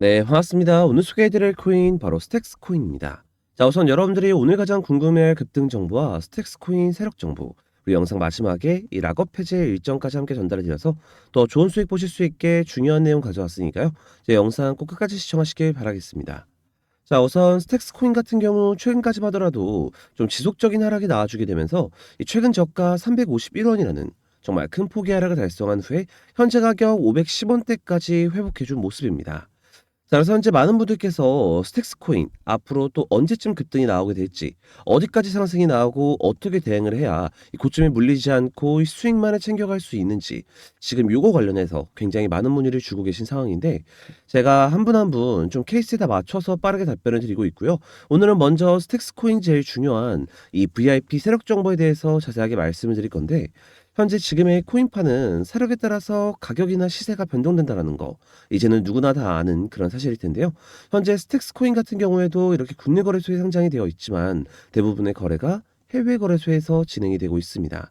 네, 반갑습니다. 오늘 소개해드릴 코인 바로 스택스 코인입니다. 자, 우선 여러분들이 오늘 가장 궁금해할 급등 정보와 스택스 코인 세력 정보, 그리고 영상 마지막에 이 락업 해제 일정까지 함께 전달해드려서 더 좋은 수익 보실 수 있게 중요한 내용 가져왔으니까요. 제 영상 꼭 끝까지 시청하시길 바라겠습니다. 자, 우선 스택스 코인 같은 경우 최근까지 하더라도 좀 지속적인 하락이 나와주게 되면서 이 최근 저가 351원이라는 정말 큰 폭의 하락을 달성한 후에 현재 가격 510원대까지 회복해준 모습입니다. 자, 그래서 현재 많은 분들께서 스택스 코인 앞으로 또 언제쯤 급등이 나오게 될지, 어디까지 상승이 나오고 어떻게 대응을 해야 이 고점에 물리지 않고 이 수익만을 챙겨갈 수 있는지 지금 요거 관련해서 굉장히 많은 문의를 주고 계신 상황인데 제가 한 분 한 분 좀 케이스에 다 맞춰서 빠르게 답변을 드리고 있고요. 오늘은 먼저 스택스 코인 제일 중요한 이 VIP 세력 정보에 대해서 자세하게 말씀을 드릴 건데 현재 지금의 코인파는 세력에 따라서 가격이나 시세가 변동된다는 거 이제는 누구나 다 아는 그런 사실일 텐데요. 현재 스택스 코인 같은 경우에도 이렇게 국내 거래소에 상장이 되어 있지만 대부분의 거래가 해외 거래소에서 진행이 되고 있습니다.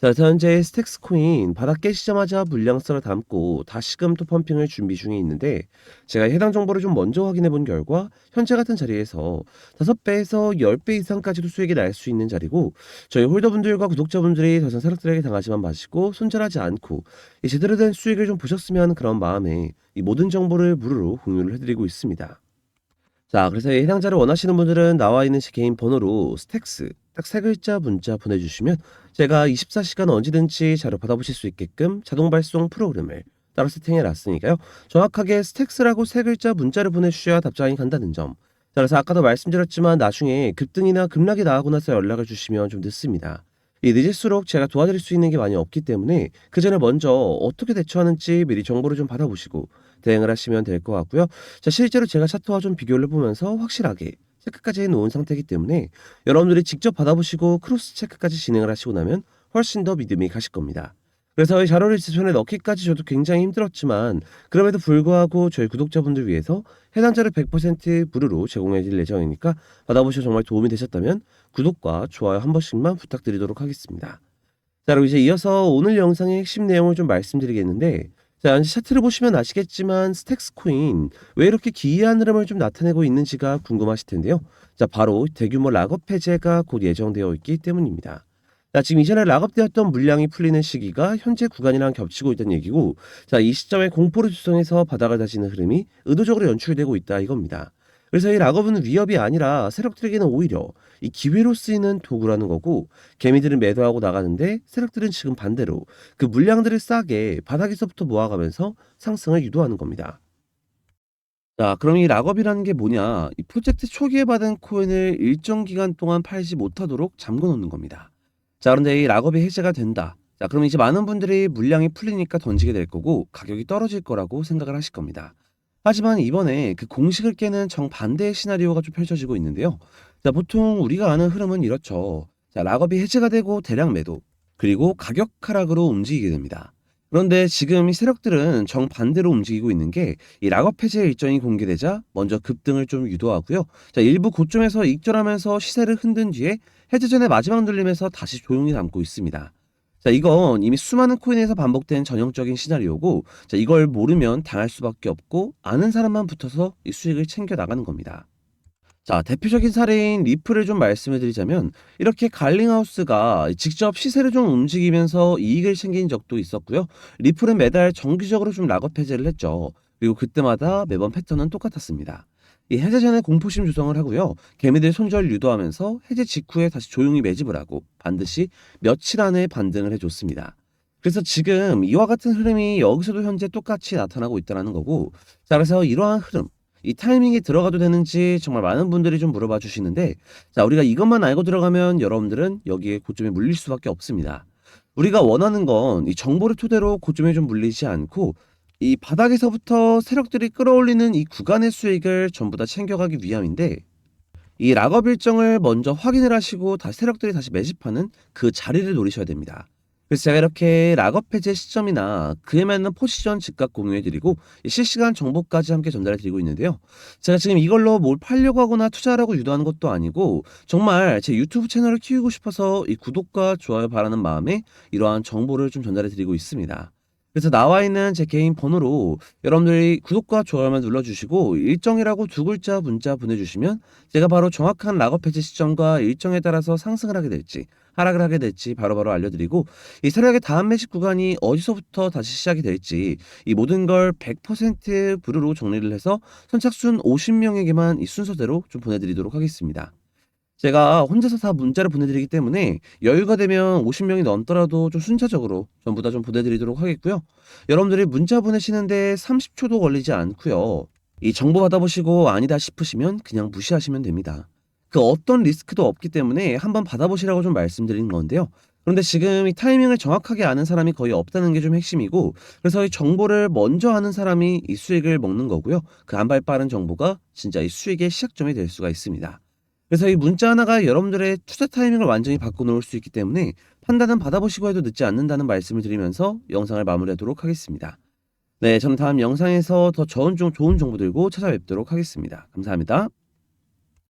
자, 현재 스택스 코인 바닥 깨시자마자 물량 쓸어 담고 다시금 또 펌핑을 준비 중에 있는데 제가 해당 정보를 좀 먼저 확인해 본 결과 현재 같은 자리에서 5배에서 10배 이상까지도 수익이 날 수 있는 자리고 저희 홀더분들과 구독자분들이 더 이상 세력들에게 당하지만 마시고 손절하지 않고 이 제대로 된 수익을 좀 보셨으면 그런 마음에 이 모든 정보를 무료로 공유를 해드리고 있습니다. 자, 그래서 이 해당 자를 원하시는 분들은 나와 있는 제 개인 번호로 스택스 딱 세 글자 문자 보내주시면 제가 24시간 언제든지 자료 받아보실 수 있게끔 자동 발송 프로그램을 따로 세팅해 놨으니까요. 정확하게 스택스라고 세 글자 문자를 보내주셔야 답장이 간다는 점. 자, 그래서 아까도 말씀드렸지만 나중에 급등이나 급락이 나가고 나서 연락을 주시면 좀 늦습니다. 이 늦을수록 제가 도와드릴 수 있는 게 많이 없기 때문에 그 전에 먼저 어떻게 대처하는지 미리 정보를 좀 받아보시고 대응을 하시면 될 것 같고요. 자, 실제로 제가 차트와 좀 비교를 해보면서 확실하게 체크까지 해놓은 상태이기 때문에 여러분들이 직접 받아보시고 크로스 체크까지 진행을 하시고 나면 훨씬 더 믿음이 가실 겁니다. 그래서 이 자료를 제 손에 넣기까지 저도 굉장히 힘들었지만 그럼에도 불구하고 저희 구독자분들 위해서 해당 자료 100% 무료로 제공해 드릴 예정이니까 받아보셔서 정말 도움이 되셨다면 구독과 좋아요 한 번씩만 부탁드리도록 하겠습니다. 자, 그리고 이제 이어서 오늘 영상의 핵심 내용을 좀 말씀드리겠는데 자, 현재 차트를 보시면 아시겠지만 스택스 코인 왜 이렇게 기이한 흐름을 좀 나타내고 있는지가 궁금하실 텐데요. 자, 바로 대규모 락업 해제가 곧 예정되어 있기 때문입니다. 자, 지금 이전에 락업되었던 물량이 풀리는 시기가 현재 구간이랑 겹치고 있다는 얘기고, 자, 이 시점에 공포를 조성해서 바닥을 다지는 흐름이 의도적으로 연출되고 있다 이겁니다. 그래서 이 락업은 위협이 아니라 세력들에게는 오히려 이 기회로 쓰이는 도구라는 거고 개미들은 매도하고 나가는데 세력들은 지금 반대로 그 물량들을 싸게 바닥에서부터 모아가면서 상승을 유도하는 겁니다. 자, 그럼 이 락업이라는 게 뭐냐? 이 프로젝트 초기에 받은 코인을 일정 기간 동안 팔지 못하도록 잠궈 놓는 겁니다. 자, 그런데 이 락업이 해제가 된다. 자, 그럼 이제 많은 분들이 물량이 풀리니까 던지게 될 거고 가격이 떨어질 거라고 생각을 하실 겁니다. 하지만 이번에 그 공식을 깨는 정반대의 시나리오가 좀 펼쳐지고 있는데요. 자, 보통 우리가 아는 흐름은 이렇죠. 자, 락업이 해제가 되고 대량 매도, 그리고 가격 하락으로 움직이게 됩니다. 그런데 지금 이 세력들은 정반대로 움직이고 있는 게 이 락업 해제 일정이 공개되자 먼저 급등을 좀 유도하고요. 자, 일부 고점에서 익절하면서 시세를 흔든 뒤에 해제 전의 마지막 눌림에서 다시 조용히 남고 있습니다. 자, 이건 이미 수많은 코인에서 반복된 전형적인 시나리오고, 자, 이걸 모르면 당할 수밖에 없고, 아는 사람만 붙어서 이 수익을 챙겨 나가는 겁니다. 자, 대표적인 사례인 리플을 좀 말씀을 드리자면, 이렇게 갈링하우스가 직접 시세를 좀 움직이면서 이익을 챙긴 적도 있었고요. 리플은 매달 정기적으로 좀 락업 해제를 했죠. 그리고 그때마다 매번 패턴은 똑같았습니다. 이 해제 전에 공포심 조성을 하고요. 개미들 손절 유도하면서 해제 직후에 다시 조용히 매집을 하고 반드시 며칠 안에 반등을 해줬습니다. 그래서 지금 이와 같은 흐름이 여기서도 현재 똑같이 나타나고 있다는 거고, 자, 그래서 이러한 흐름, 이 타이밍에 들어가도 되는지 정말 많은 분들이 좀 물어봐 주시는데, 자, 우리가 이것만 알고 들어가면 여러분들은 여기에 고점에 물릴 수밖에 없습니다. 우리가 원하는 건 이 정보를 토대로 고점에 좀 물리지 않고, 이 바닥에서부터 세력들이 끌어올리는 이 구간의 수익을 전부 다 챙겨가기 위함인데 이 락업 일정을 먼저 확인을 하시고 다시 세력들이 다시 매집하는 그 자리를 노리셔야 됩니다. 그래서 제가 이렇게 락업 해제 시점이나 그에 맞는 포지션 즉각 공유해드리고 이 실시간 정보까지 함께 전달해드리고 있는데요. 제가 지금 이걸로 뭘 팔려고 하거나 투자하라고 유도하는 것도 아니고 정말 제 유튜브 채널을 키우고 싶어서 이 구독과 좋아요 바라는 마음에 이러한 정보를 좀 전달해드리고 있습니다. 그래서 나와 있는 제 개인 번호로 여러분들이 구독과 좋아요만 눌러주시고 일정이라고 두 글자 문자 보내주시면 제가 바로 정확한 락업 해제 시점과 일정에 따라서 상승을 하게 될지 하락을 하게 될지 바로바로 알려드리고 이 세력의 다음 매직 구간이 어디서부터 다시 시작이 될지 이 모든 걸 100% 부르로 정리를 해서 선착순 50명에게만 이 순서대로 좀 보내드리도록 하겠습니다. 제가 혼자서 다 문자를 보내드리기 때문에 여유가 되면 50명이 넘더라도 좀 순차적으로 전부 다 좀 보내드리도록 하겠고요. 여러분들이 문자 보내시는데 30초도 걸리지 않고요. 이 정보 받아보시고 아니다 싶으시면 그냥 무시하시면 됩니다. 그 어떤 리스크도 없기 때문에 한번 받아보시라고 좀 말씀드리는 건데요. 그런데 지금 이 타이밍을 정확하게 아는 사람이 거의 없다는 게 좀 핵심이고 그래서 이 정보를 먼저 아는 사람이 이 수익을 먹는 거고요. 그 한 발 빠른 정보가 진짜 이 수익의 시작점이 될 수가 있습니다. 그래서 이 문자 하나가 여러분들의 투자 타이밍을 완전히 바꿔놓을 수 있기 때문에 판단은 받아보시고 해도 늦지 않는다는 말씀을 드리면서 영상을 마무리하도록 하겠습니다. 네, 저는 다음 영상에서 더 좋은, 정- 좋은 정보 들고 찾아뵙도록 하겠습니다. 감사합니다.